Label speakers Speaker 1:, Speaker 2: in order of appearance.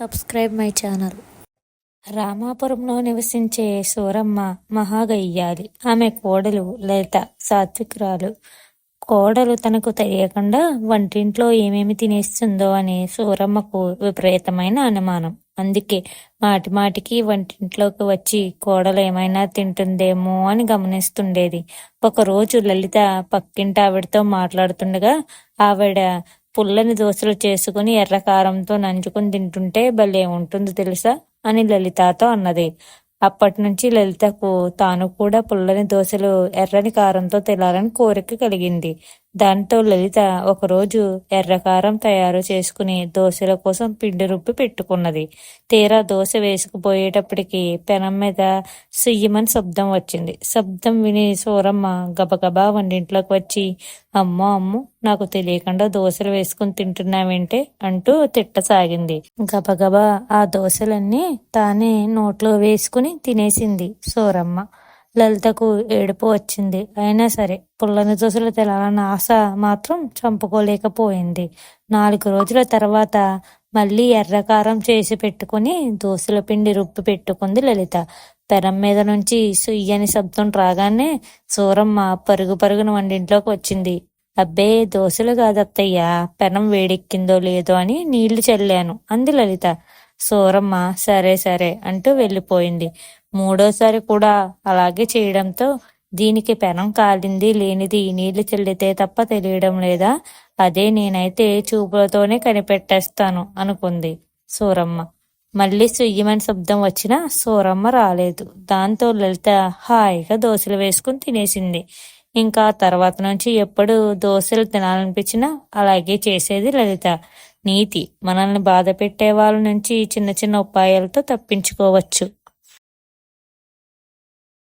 Speaker 1: Subscribe my channel. రామాపురంలో నివసించే సూరమ్మ మహాగయ్యాలి. ఆమె కోడలు లలిత సాత్వికురాలు. కోడలు తనకు తెలియకుండా వంటింట్లో ఏమేమి తినేస్తుందో అని సూరమ్మకు విపరీతమైన అనుమానం. అందుకే మాటి మాటికి వంటింట్లోకి వచ్చి కోడలు ఏమైనా తింటుందేమో అని గమనిస్తుండేది. ఒకరోజు లలిత పక్కింటి ఆవిడతో మాట్లాడుతుండగా ఆవిడ పుల్లని దోశలు చేసుకుని ఎర్రకారంతో నంచుకుని తింటుంటే భలే ఉంటుంది తెలుసా? అని లలితతో అన్నది. అప్పటి నుంచి లలితకు తాను కూడా పుల్లని దోశలు ఎర్రని కారంతో తినాలని కోరిక కలిగింది. దాంతో లలిత ఒకరోజు ఎర్రకారం తయారు చేసుకుని దోశల కోసం పిండి రుబ్బి పెట్టుకున్నది. తీరా దోశ వేసుకుపోయేటప్పటికి పెనం మీద సుయ్యమని శబ్దం వచ్చింది. శబ్దం విని సూరమ్మ గబగబా వంటింట్లోకి వచ్చి అమ్మో అమ్ము నాకు తెలియకుండా దోశలు వేసుకుని తింటున్నావేంటే? అంటూ తిట్టసాగింది. గబగబా ఆ దోశలన్నీ తానే నోట్లో వేసుకుని తినేసింది సూరమ్మ. లలితకు ఏడుపు వచ్చింది. అయినా సరే పుల్లని దోశలు తెలాలన్న ఆశ మాత్రం చంపుకోలేకపోయింది. నాలుగు రోజుల తర్వాత మళ్ళీ ఎర్రకారం చేసి పెట్టుకుని దోశల పిండి రుప్పి పెట్టుకుంది లలిత. పెరం మీద నుంచి సుయ్యని శబ్దం రాగానే సూరమ్మ పరుగు పరుగున వండింట్లోకి వచ్చింది. అబ్బే దోశలు కాదత్తయ్యా పెనం వేడెక్కిందో లేదో అని నీళ్ళు చల్లాను అంది లలిత. సూరమ్మ సరే సరే అంటూ వెళ్ళిపోయింది. మూడోసారి కూడా అలాగే చేయడంతో దీనికి పెనం కాలింది లేనిది నీళ్ళు చెల్లితే తప్ప తెలియడం లేదా. అదే నేనైతే చూపులతోనే కనిపెట్టేస్తాను అనుకుంది సూరమ్మ. మళ్ళీ సుయ్యమని శబ్దం వచ్చినా సూరమ్మ రాలేదు. దాంతో లలిత హాయిగా దోశలు వేసుకుని తినేసింది. ఇంకా తర్వాత నుంచి ఎప్పుడు దోశలు తినాలనిపించినా అలాగే చేసేది లలిత. నీతి మనల్ని బాధ పెట్టే వాళ్ళ నుంచి చిన్న చిన్న ఉపాయాలతో తప్పించుకోవచ్చు.